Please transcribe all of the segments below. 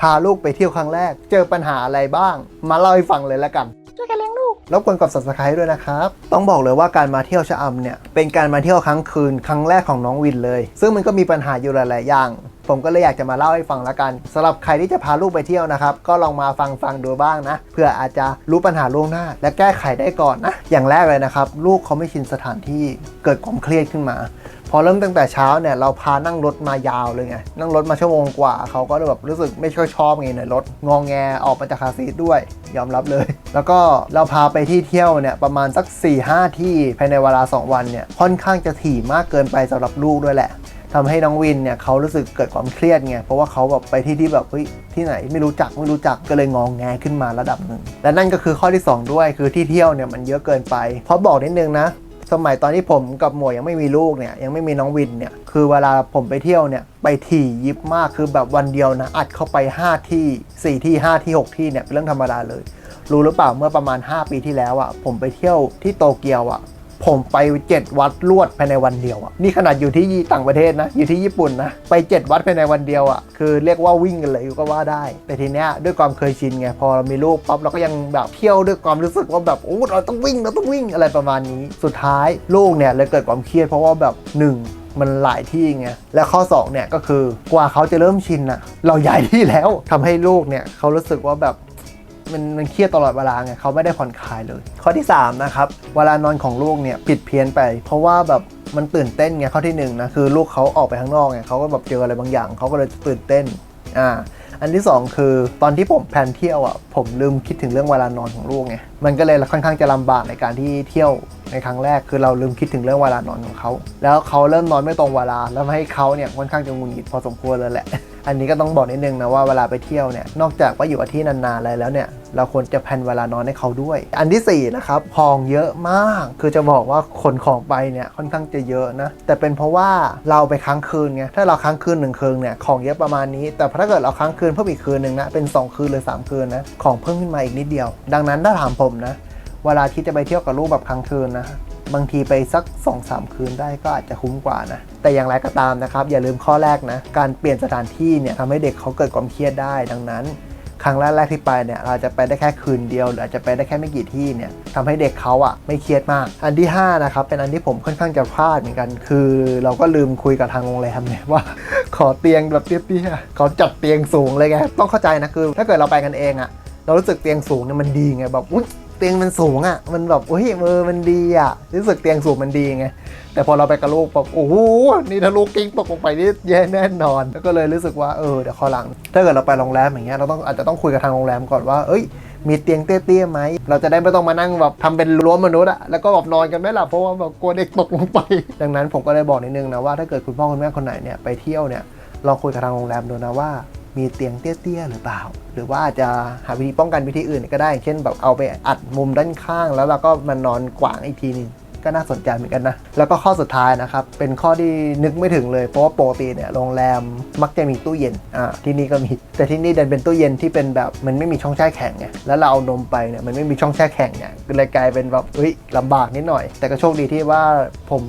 พาลูกไปเที่ยวครั้งแรก เจอปัญหาอะไรบ้าง มาเล่าให้ฟังเลยละกันช่วยกันเลี้ยงลูกรบกวนกด subscribe ด้วยนะครับ ต้องบอกเลยว่าการมาเที่ยวชะอำเนี่ย เป็นการมาเที่ยวครั้งคืนครั้งแรกของน้องวินเลย ซึ่งมันก็มีปัญหาอยู่หลาย ๆ อย่าง ผมก็เลยอยากจะมาเล่าให้ฟังละกันสำหรับใครที่จะพาลูกไปเที่ยวนะครับ ก็ลองมาฟังฟังดูบ้างนะเพื่ออาจจะรู้ปัญหาล่วงหน้า และแก้ไขได้ก่อนนะอย่างแรกเลยนะครับ ลูกเขาไม่ชินสถานที่เกิดความเครียดขึ้นมาพอเริ่มตั้งแต่เช้าเนี่ยเราพานั่งรถมายาวเลยไงนั่งรถมาชั่วโมงกว่าเขาก็แบบรู้สึกไม่ค่อยชอบไงในรถงองแงออกมาจากคาซีทด้วย ยอมรับเลย แล้วก็เราพาไปที่เที่ยวเนี่ยประมาณสัก4-5ที่ภายในเวลา 2 วันเนี่ยค่อนข้างจะถี่มากเกินไปสำหรับลูกด้วยแหละ ทำให้น้องวินเนี่ยเขารู้สึกเกิดความเครียดไงเพราะว่าเขาแบบไปที่ที่แบบเฮ้ยที่ไหนไม่รู้จักไม่รู้จักก็เลยงองแงขึ้นมาระดับหนึ่งและนั่นก็คือข้อที่สองด้วยคือที่เที่ยวเนี่ยมันเยอะเกินไปเพราะบอกนิดนึงนะสมัยตอนที่ผมกับหมวยยังไม่มีลูกเนี่ยยังไม่มีน้องวินเนี่ยคือเวลาผมไปเที่ยวเนี่ยไปถี่ยิบมากคือแบบวันเดียวนะอัดเข้าไป 5 ที่ 4 ที่ 5 ที่ 6 ที่เนี่ยเป็นเรื่องธรรมดาเลย รู้หรือเปล่าเมื่อประมาณ 5 ปีที่แล้วอะ่ะผมไปเที่ยวที่โตเกียวอะ่ะ ผมไป 7 วัดรวดภายในวันเดียวอะ่ะนี่ขนาดอยู่ที่ต่างประเทศนะ อยู่ที่ญี่ปุ่นนะไป 7 วัดภายในวันเดียวอะ่ะคือเรียกว่าวิ่งกันเลยก็ว่าได้ แต่ทีเนี้ยด้วยความเคยชินไงพอเรามีลูกปั๊บเราก็ยังแบบเที่ยวด้วยความรู้สึกว่าแบบโอ้เราต้องวิ่งเราต้องวิ่งอะไรประมาณนี้ สุดท้ายลูกเนี่ยเลยเกิดความเครียดเพราะว่าแบบหนึ่งมันหลายที่ไง และข้อ 2 เนี่ยก็คือกว่าเขาจะเริ่มชินอะเราย้ายที่แล้วทำให้ลูกเนี่ยเขารู้สึกว่าแบบ มันมันเครียดตลอดเวลาไงเขาไม่ได้ผ่อนคลายเลย ข้อที่3นะครับเวลานอนของลูกเนี่ยผิดเพี้ยนไป เพราะว่าแบบมันตื่นเต้นไงข้อที่หนึ่งนะคือลูกเขาออกไปข้างนอกไงเขาก็แบบเจออะไรบางอย่างเขาก็เลยตื่นเต้นอ่าอันที่ 2 คือตอนที่ผมแพลนเที่ยวอะผมลืมคิดถึงเรื่องเวลานอนของลูกไงมันก็เลยค่อนข้างจะลำบากในการที่เที่ยวในครั้งแรกคือเราลืมคิดถึงเรื่องเวลานอนของเขาแล้วเขาเริ่มนอนไม่ตรงเวลาแล้วให้เขาเนี่ยค่อนข้างจะงุนหงิดพอสมควรเลยแหละ อันนี้ก็ต้องบอกนิดนึงนะว่าเวลาไปเที่ยวเนี่ยนอกจากว่าอยู่ที่นานๆอะไรแล้วเนี่ยเราควรจะแพนเวลานอนให้เขาด้วย อันที่สี่นะครับของเยอะมาก คือจะบอกว่าขนของไปเนี่ยค่อนข้างจะเยอะนะ แต่เป็นเพราะว่าเราไปค้างคืนไง ถ้าเราค้างคืนหนึ่งคืนเนี่ยของเยอะประมาณนี้ แต่ถ้าเกิดเราค้างคืนเพิ่มอีกคืนหนึ่งนะ เป็น 2 คืนหรือ 3 คืนนะ ของเพิ่มขึ้นมาอีกนิดเดียว ดังนั้นถ้าถามผมนะ เวลาที่จะไปเที่ยวกับลูกแบบค้างคืนนะ บางทีไปสัก 2-3 คืนได้ก็อาจจะคุ้มกว่านะ แต่อย่างไรก็ตามนะครับ อย่าลืมข้อแรกนะ การเปลี่ยนสถานที่เนี่ยทำให้เด็กเขาเกิดความเครียดได้ดังนั้นครั้งแรกๆที่ไปเนี่ยเราจะไปได้แค่คืนเดียวหรืออาจจะไปได้แค่ไม่กี่ที่เนี่ยทำให้เด็กเขาอะไม่เครียดมาก อันที่5นะครับเป็นอันที่ผมค่อนข้างจะพลาดเหมือนกัน คือเราก็ลืมคุยกับทางโรงแรมเนี่ยว่า ขอเตียงแบบเตี้ยๆเขาจัดเตียงสูงเลยไงต้องเข้าใจนะคือ ถ้าเกิดเราไปกันเองอะเรารู้สึกเตียงสูงเนี่ยมันดีไงแบบอุ๊ย เตียงมันสูงอะ่ะ มันแบบเฮ้ยมือมันดีอะ่ะ รู้สึกเตียงสูงมันดีไง แต่พอเราไปกับลูกแบบโอ้โห นี่ถ้าลูกกิ้งตกลงไปนี่แย่แน่นอน แล้วก็เลยรู้สึกว่าเออเดี๋ยวข้อหลัง ถ้าเกิดเราไปโรงแรมอย่างเงี้ยเราต้องอาจจะต้องคุยกับทางโรงแรมก่อนว่า เอ้ย มีเตียงเตี้ยๆไหม เราจะได้ไม่ต้องมานั่งแบบทำเป็นรั้วมนุษย์อะแล้วก็แบบนอนกันไม่หลับเพราะว่าแบบกลัวเด็กตกลงไป ดังนั้นผมก็เลยบอกนิดนึงนะว่าถ้าเกิดคุณพ่อคุณแม่คนไหนเนี่ยไปเที่ยวเนี่ยลองคุยกับทางโรงแรมดูนะว่า มีเตียงเตี้ยๆหรือเปล่า หรือว่าอาจจะหาวิธีป้องกันวิธีอื่นก็ได้ เช่นแบบเอาไปอัดมุมด้านข้าง แล้วเราก็มานอนกวางอีกทีหนึง ก็น่าสนใจเหมือนกันนะ แล้วก็ข้อสุดท้ายนะครับ เป็นข้อที่นึกไม่ถึงเลย เพราะว่าปกติเนี่ยโรงแรมมักจะมีตู้เย็น อ่า ที่นี่ก็มี แต่ที่นี่ดันเป็นตู้เย็นที่เป็นแบบมันไม่มีช่องแช่แข็งไง แล้วเราเอานมไปเนี่ยมันไม่มีช่องแช่แข็งเนี่ยก็เลยกลายเป็นแบบเฮ้ยลำบากนิดหน่อย แต่ก็โชคดีที่ว่าผม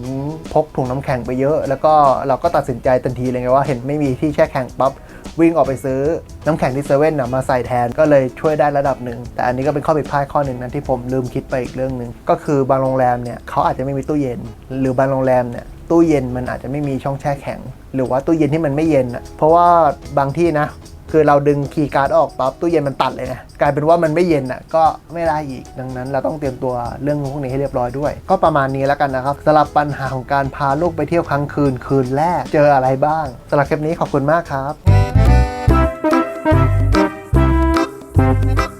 พกถุงน้ำแข็งไปเยอะ แล้วก็เราก็ตัดสินใจทันทีเลยไงว่าเห็นไม่มีที่แช่แข็งปั๊บวิ่งออกไปซื้อ น้ำแข็งที่เซเว่นนะมาใส่แทนก็เลยช่วยได้ระดับหนึ่ง แต่อันนี้ก็เป็นข้อผิดพลาดข้อหนึ่งนะที่ผมลืมคิดไปอีกเรื่องหนึ่งก็คือบางโรงแรมเนี่ยเขาอาจจะไม่มีตู้เย็น หรือบางโรงแรมเนี่ยตู้เย็นมันอาจจะไม่มีช่องแช่แข็ง หรือว่าตู้เย็นที่มันไม่เย็นอะเพราะว่าบางที่นะคือเราดึงคีย์การ์ดออกปั๊บตู้เย็นมันตัดเลยนะกลายเป็นว่ามันไม่เย็นอะก็ไม่ได้อีกดังนั้น เราต้องเตรียมตัวเรื่องพวกนี้ให้เรียบร้อยด้วย ก็ประมาณนี้แล้วกันนะครับสำหรับปัญหาของการพาลูกไปเที่ยวครั้งคืนคืนแรกเจออะไรบ้างสำหรับคลิปนี้ขอบคุณมากครับ Thank you.